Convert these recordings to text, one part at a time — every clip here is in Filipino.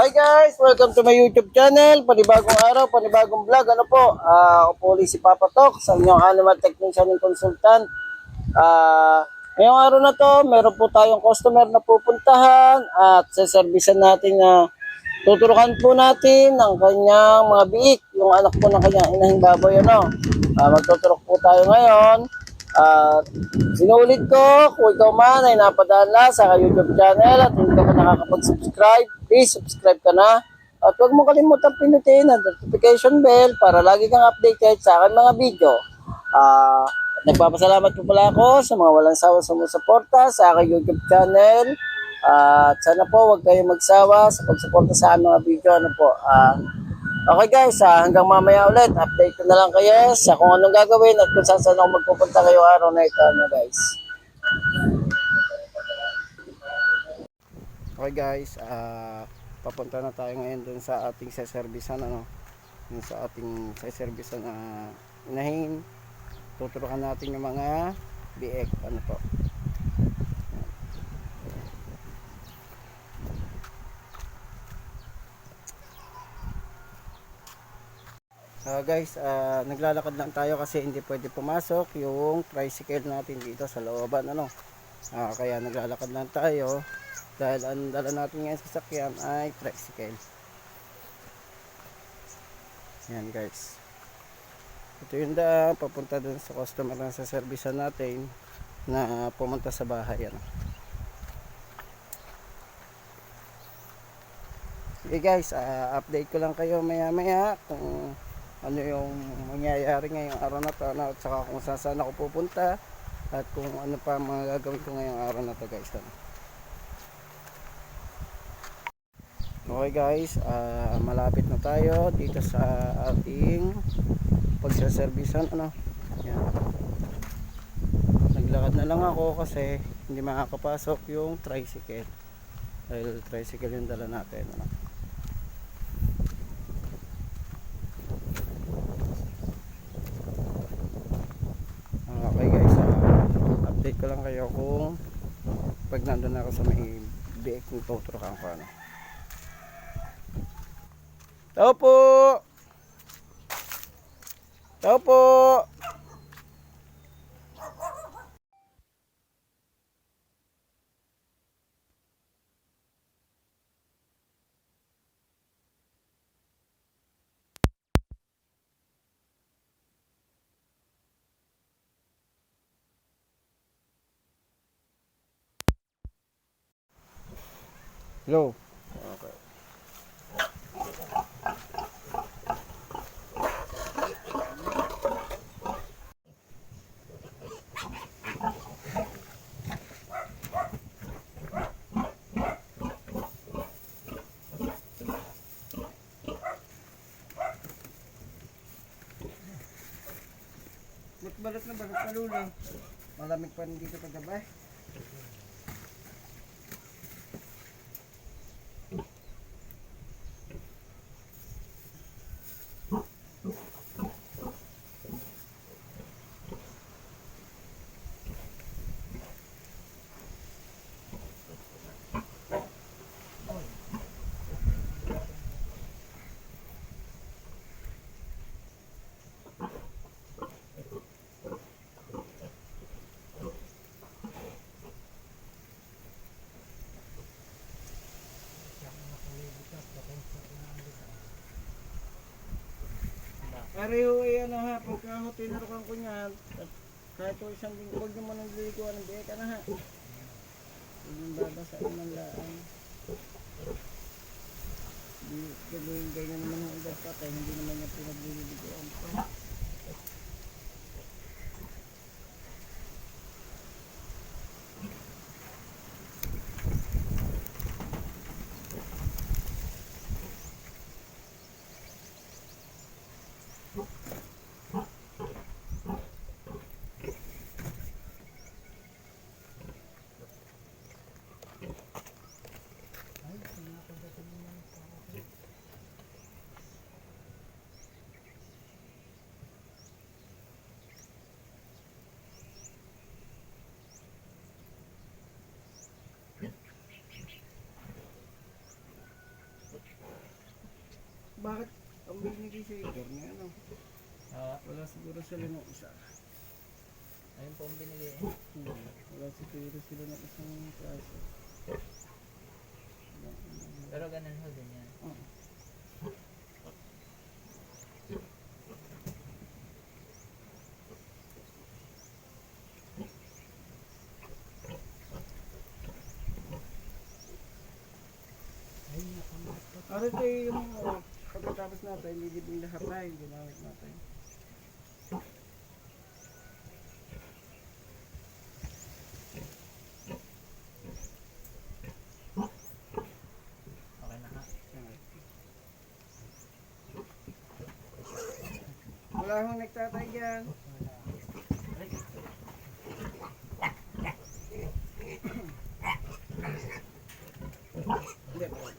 Hi guys! Welcome to my YouTube channel. Panibagong araw, panibagong vlog. Ano po? Ah, ako po ulit si Papa Tok sa inyong animal technician and consultant. Ah, ngayong araw na to, meron po tayong customer na pupuntahan at saservisan natin na tuturukan po natin ang kanyang mga biik, yung anak po ng kanyang inahing baboy. Ano? Ah, magtuturok po tayo ngayon. At sinulit ko, kung ikaw man ay napadala sa YouTube channel at hindi ka pa nakakapag-subscribe, please subscribe ka na. At huwag mo kalimutan pinutin ang notification bell para lagi kang updated sa aking mga video. Ah, nagpapasalamat po pala ako sa mga walang sawa sumusuporta sa aking YouTube channel. At sana po huwag kayong magsawa sa pagsuporta sa aking mga video. Ano po, ah, Okay guys, ah, hanggang mamaya ulit, update ko na lang kayo sa kung anong gagawin at kung saan saan ako magpupunta kayo araw na ito ano guys. Okay guys, ah, papunta na tayo ngayon dun sa ating seservisan ano, dun sa ating seservisan na inahin. Tuturukan natin yung mga biek ano po. Ah, guys, ah, naglalakad lang tayo kasi hindi pwede pumasok yung tricycle natin dito sa looban ano. Ah, kaya naglalakad lang tayo dahil ang dala natin ngayon sa sasakyan ay tricycle. Yan guys. Ito yung daan papunta dun sa customer na sa servisan natin na pumunta sa bahay ano. Sige guys, ah, update ko lang kayo maya maya kung ano yung mangyayari ngayong araw na to ano, at saka kung saan saan ako pupunta at kung ano pa mga gagawin ko ngayong araw na to guys ano. okay guys ah, malapit na tayo dito sa ating pagsaservisan ano yan naglakad na lang ako kasi hindi makakapasok yung tricycle dahil tricycle yung dala natin ano. Ah, Okay guys, ah, update ko lang kayo kung pag nandun ako sa may biik ng tuturukan ko ano. Tao po! Tao po! Hello. Okay. Balot na balot na lulo. Malamig pa rin dito Pero yung eh, ano ha, pagka ho tinurukan ko niyan, kahit po isang linggo, huwag naman ang lilikuan ng beka na ha. Yung babasa ng laan. Di, gagawin ganyan naman ang edad patay, hindi naman niya pinagliliguan ko. Bakit ang binigay sa Igor na ano? Ah, Wala siguro sila ng isa. ayun po ang binigay. eh. Hmm. Wala siguro sila ng isang klase. Pero ganun ho din yan. Oh. Ano ito yung uh, natin, lilibing lahat yung ginamit natin. Wala akong nagtatay dyan. Hindi po.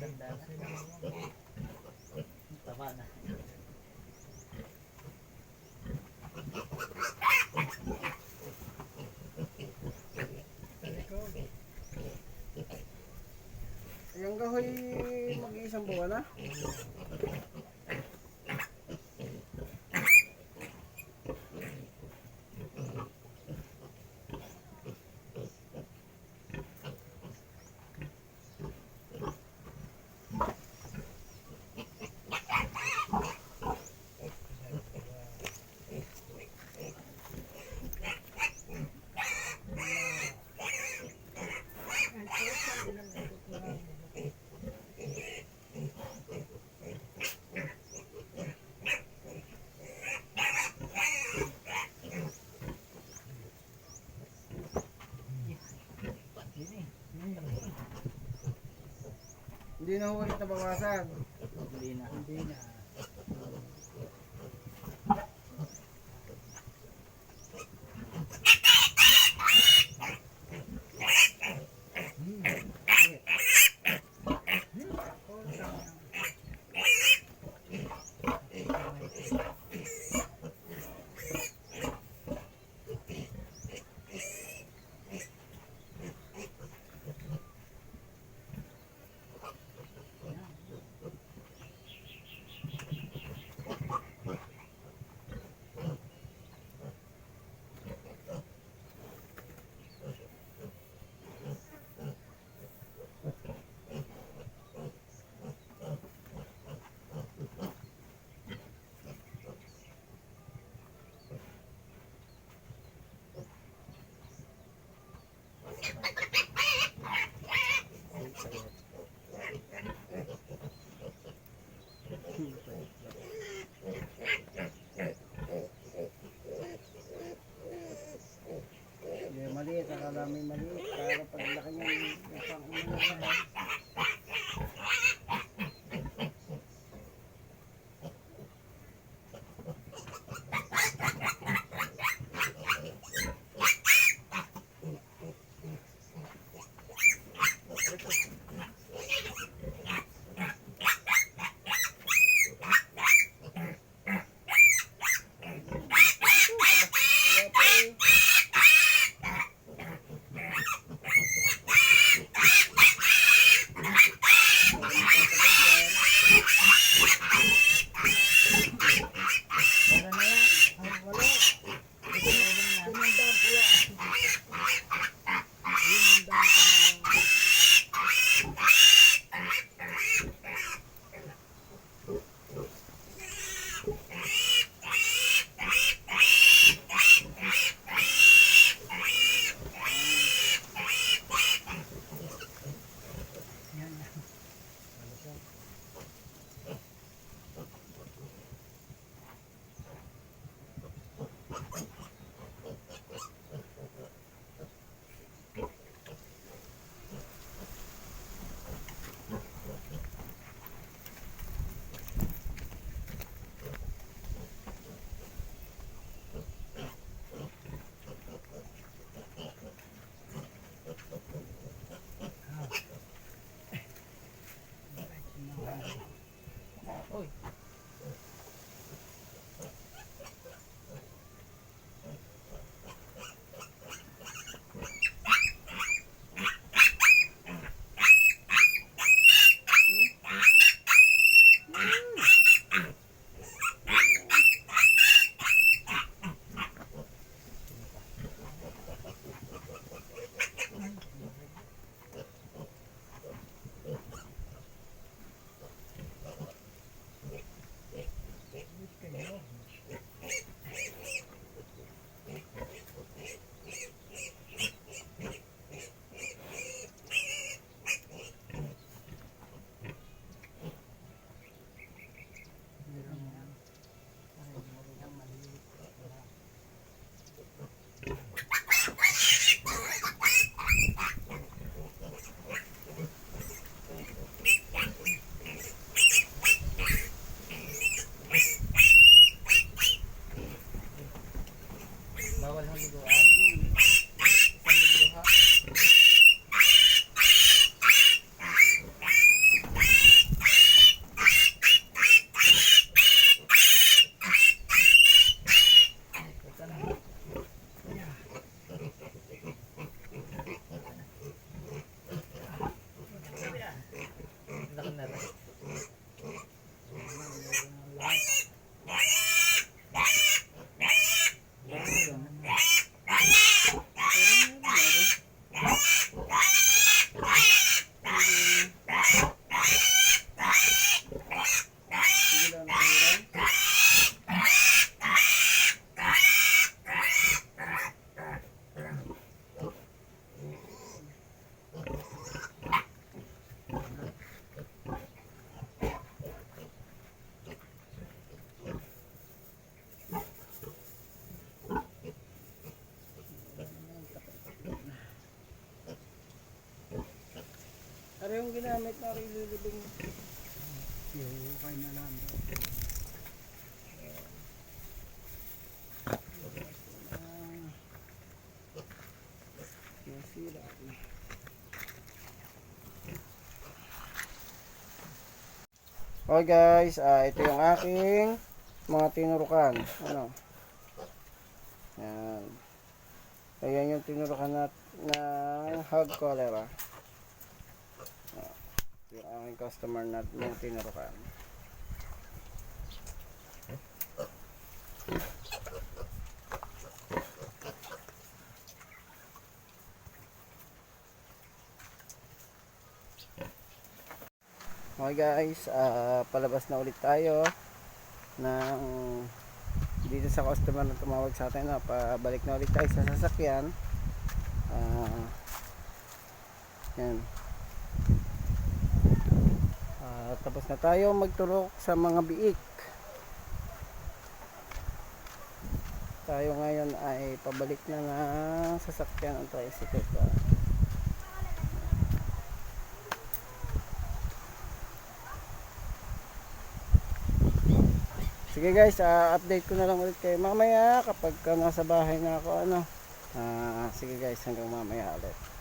Ganda na. Tama na. Yung kahoy mag-iisang buwan na. Hindi na ulit na bawasan. Hindi na. Hindi na. Hindi, may maliit. Yung ginamit na rililibing? Yung kain na lang. Nasira. Okay guys, ah ito yung aking mga tinurukan. Ano? Yan. Ayan yung tinurukan na, na hog cholera. Yung aking customer na yung tinurukan. Okay guys, ah, palabas na ulit tayo ng dito sa customer na tumawag sa atin na pabalik na ulit tayo sa sasakyan. Ah, yan. Ah, tapos na tayo magturok sa mga biik. Tayo ngayon ay pabalik na ng sasakyan ng tricycle. Sige guys, ah, update ko na lang ulit kayo mamaya kapag ka nasa bahay na ako ano. Ah, sige guys, hanggang mamaya ulit.